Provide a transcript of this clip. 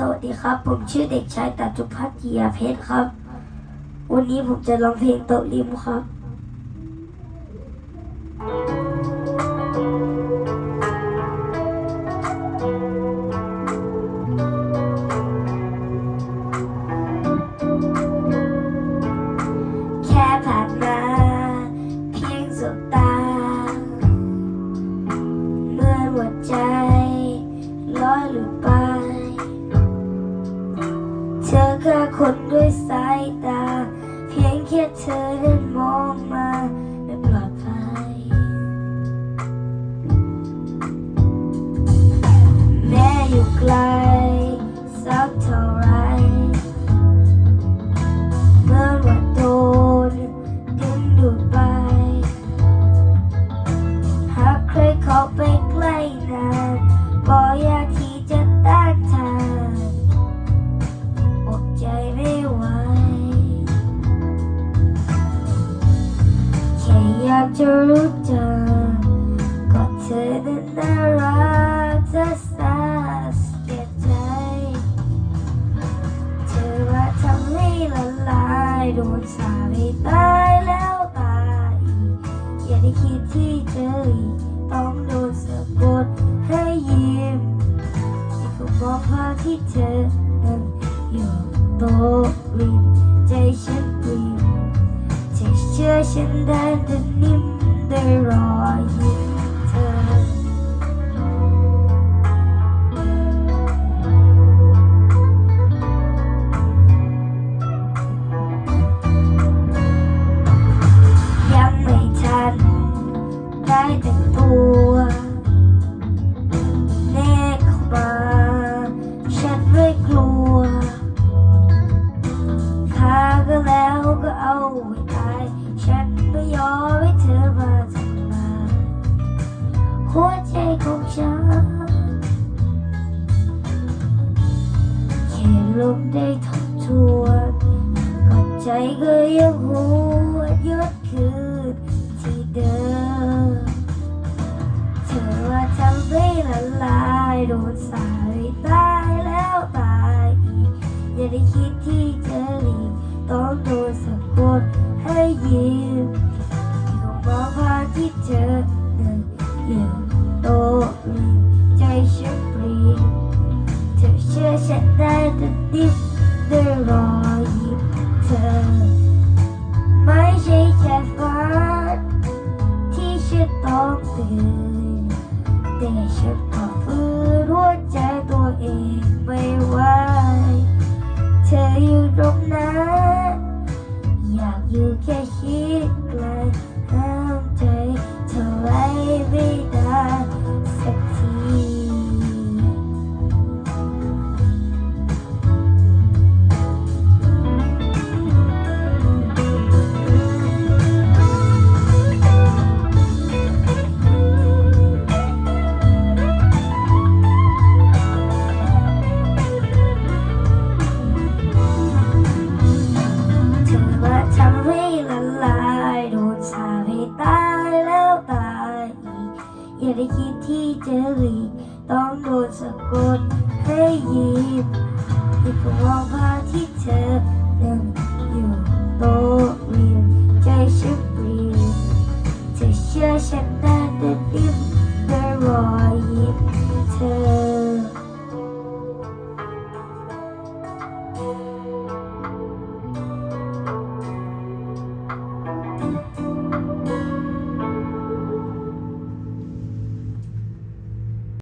สวัสดีครับ ผมชื่อเด็กชายตัดจุพัฒน์เกียเพชรครับ วันนี้ผมจะร้องเพลงโต๊ะริมครับแค่ผ่านมาเพียงสบตาเมื่อหัวใจลอยหลุดไป ค่คนด้วยสา จะรู้จักก็เธอนั้นน่ารักจะสาสเกียใจเธอว่าทำให้ละลายโดนสาไปตายแล้วตายอย่าได้คิดที่เจออีกต้องโดนสะกดให้ยิ้มที่เขาบอกว่าที่เธอนั้นอยู่โตริมใจฉันปริม จะเชื่ ลมได้ทบทวนกอดใจก็ยังหัวยอดคืนที่เดิมเธอว่าทำให้ละลายโดนสายตายแล้วตายอีก อย่าได้คิดที่จะหลีกต้องโดนสะกดให้ยิ้มที่เขาบอกว่าที่เธอนั้นอยู่โตริมใจฉันปรีเธอเชื่อฉันได้ แต่ดิบได้รอยยิ้มเธอ ไม่ใช่แค่ฝันที่ฉันต้องตื่น อย่ได้คิดที่จะหลีกต้องโดนสะกดให้ยิบอีกก็มองภาที่เธอนั่งอยู่โต๊ะเรียนใจชุนเปลี่ยนเธอเชื่อฉันได้แต่ดิ้มแต่รอยยิ้มเธอ